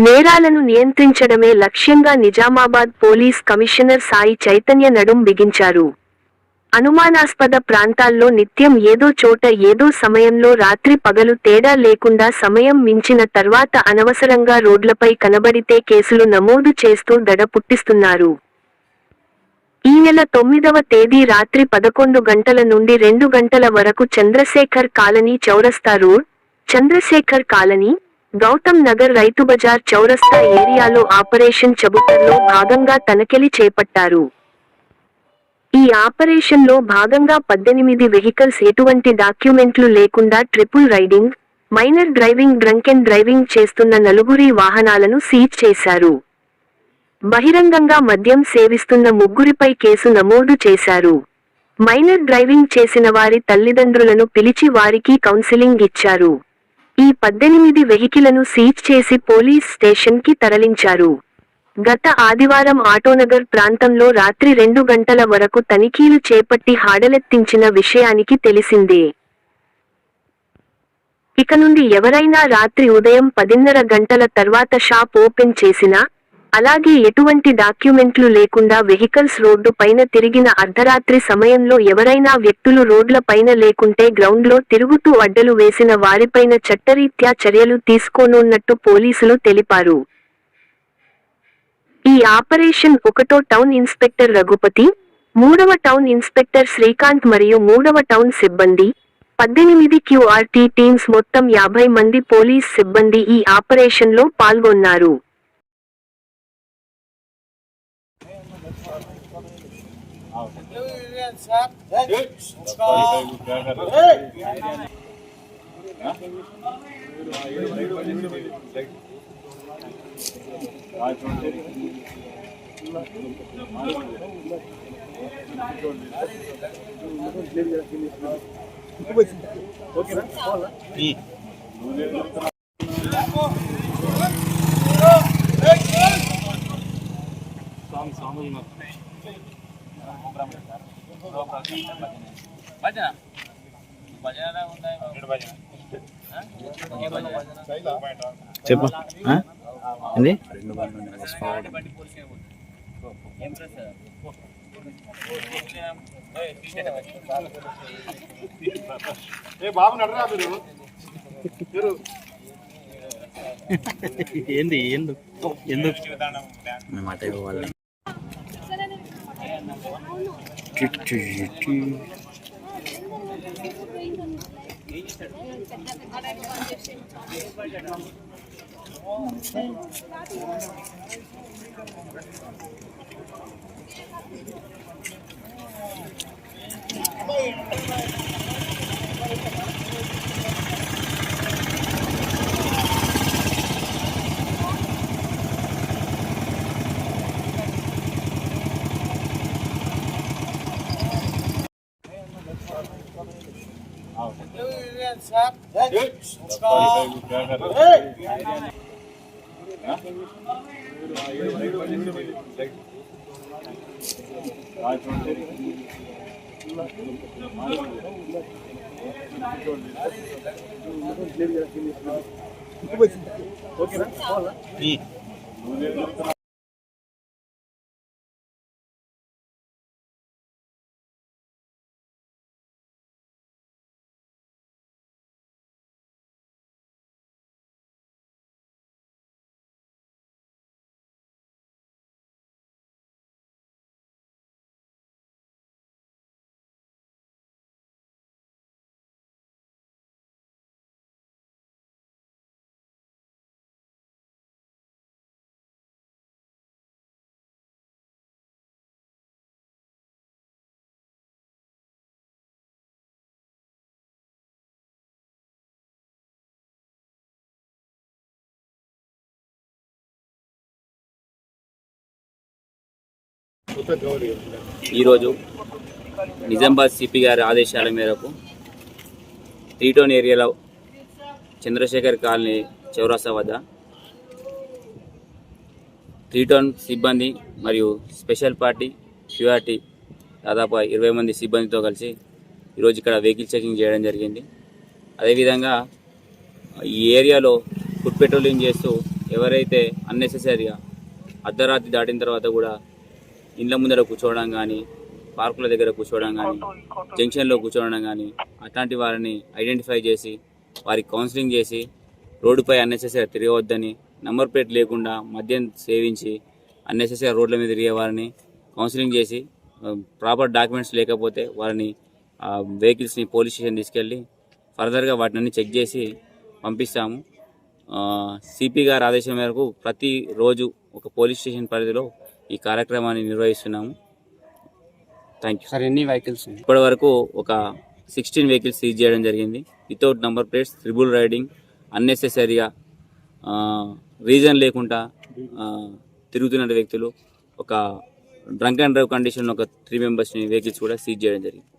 నేరాలను నియంత్రించడమే లక్ష్యంగా నిజామాబాద్ పోలీస్ కమిషనర్ సాయి చైతన్య నడుం బిగించారు. అనుమానాస్పద ప్రాంతాల్లో నిత్యం ఏదో చోట ఏదో సమయంలో రాత్రి పగలు తేడా లేకుండా సమయం మించిన తర్వాత అనవసరంగా రోడ్లపై కనబడితే కేసులు నమోదు చేస్తూ దడ పుట్టిస్తున్నారు. ఈ నెల తొమ్మిదవ తేదీ రాత్రి పదకొండు గంటల నుండి రెండు గంటల వరకు చంద్రశేఖర్ కాలనీ చౌరస్తా రోడ్ చంద్రశేఖర్ కాలనీ గౌతమ్ నగర్ రైతు బజార్ చౌరస్తా ఏరియాలో ఆపరేషన్ చబుటర్లో భాగంగా తనకెలి చేపట్టారు. ఈ ఆపరేషన్లో భాగంగా పద్దెనిమిది వెహికల్స్ ఎటువంటి డాక్యుమెంట్లు లేకుండా triple riding minor driving drunk and driving చేస్తున్న నలుగురి వాహనాలను సీజ్ చేశారు. బహిరంగంగా మద్యం సేవిస్తున్న ముగ్గురిపై కేసు నమోదు చేశారు. మైనర్ డ్రైవింగ్ చేసిన వారి తల్లిదండ్రులను పిలిచి వారికి కౌన్సిలింగ్ ఇచ్చారు. ఈ పద్దెనిమిది వెహికలను సీజ్ చేసి పోలీస్ స్టేషన్కి తరలించారు. గత ఆదివారం ఆటోనగర్ ప్రాంతంలో రాత్రి రెండు గంటల వరకు తనిఖీలు చేపట్టి హాడలెత్తించిన విషయానికి తెలిసిందే. ఇక నుండి ఎవరైనా రాత్రి ఉదయం పదిన్నర గంటల తర్వాత షాప్ ఓపెన్ చేసినా అలాగే ఎటువంటి డాక్యుమెంట్లు లేకుండా వెహికల్స్ రోడ్డు పైన తిరిగిన అర్ధరాత్రి సమయంలో ఎవరైనా వ్యక్తులు రోడ్ల పైన లేకుంటే గ్రౌండ్లో తిరుగుతూ అడ్డలు వేసిన వారిపైన చట్టరీత్యా చర్యలు తీసుకోనున్నట్టు పోలీసులు తెలిపారు. ఈ ఆపరేషన్ ఒకటో టౌన్ ఇన్స్పెక్టర్ రఘుపతి మూడవ టౌన్ ఇన్స్పెక్టర్ శ్రీకాంత్ మరియు మూడవ టౌన్ సిబ్బంది పద్దెనిమిది క్యూఆర్టీ టీమ్స్ మొత్తం యాభై మంది పోలీస్ సిబ్బంది ఈ ఆపరేషన్లో పాల్గొన్నారు. ఆపరేషన్ లో పాల్గొన్నారు భజన భజన చెప్పు? ఏంది? బాబు నడరా మీరు మీరు ఏంది? ఎందుకు ఎందుకు మేము అటే పోవాలి Tü tü tü. ఓకేనా ఈరోజు నిజామాబాద్ సిపి గారి ఆదేశాల మేరకు త్రీటోన్ ఏరియాలో చంద్రశేఖర్ కాలనీ చౌరాసా వద్ద త్రీటోన్ సిబ్బంది మరియు స్పెషల్ పార్టీ క్యూఆర్టీ దాదాపు ఇరవై మంది సిబ్బందితో కలిసి ఈరోజు ఇక్కడ వెహికల్ చెకింగ్ చేయడం జరిగింది. అదేవిధంగా ఈ ఏరియాలో ఫుడ్ పెట్రోలింగ్ చేస్తూ ఎవరైతే అన్నెసెసరీగా అర్ధరాత్రి దాటిన తర్వాత కూడా ఇండ్ల ముందర కూర్చోవడం కానీ పార్కుల దగ్గర కూర్చోవడం కానీ జంక్షన్లో కూర్చోవడం కానీ అట్లాంటి వారిని ఐడెంటిఫై చేసి వారికి కౌన్సిలింగ్ చేసి రోడ్డుపై అన్నెసెసరీ తిరగవద్దని నంబర్ ప్లేట్ లేకుండా మద్యం సేవించి అన్నెసెసరీ రోడ్ల మీద తిరిగే వారిని కౌన్సిలింగ్ చేసి ప్రాపర్ డాక్యుమెంట్స్ లేకపోతే వారిని వెహికల్స్ని పోలీస్ స్టేషన్ తీసుకెళ్ళి ఫర్దర్గా వాటిని చెక్ చేసి పంపిస్తాము. సిపి గారి ఆదేశం మేరకు ప్రతిరోజు ఒక పోలీస్ స్టేషన్ పరిధిలో ఈ కార్యక్రమాన్ని నిర్వహిస్తున్నాము. థ్యాంక్ యూ సార్ ఎన్ని వెహికల్స్ ఇప్పటి వరకు ఒక సిక్స్టీన్ వెహికల్స్ సీజ్ చేయడం జరిగింది. Without number plates triple riding అన్నెసెసరీగా reason లేకుండా తిరుగుతున్న వ్యక్తులు ఒక డ్రంక్ అండ్ డ్రైవ్ కండిషన్ ఒక త్రీ మెంబర్స్ని వెహికల్స్ కూడా సీజ్ చేయడం జరిగింది.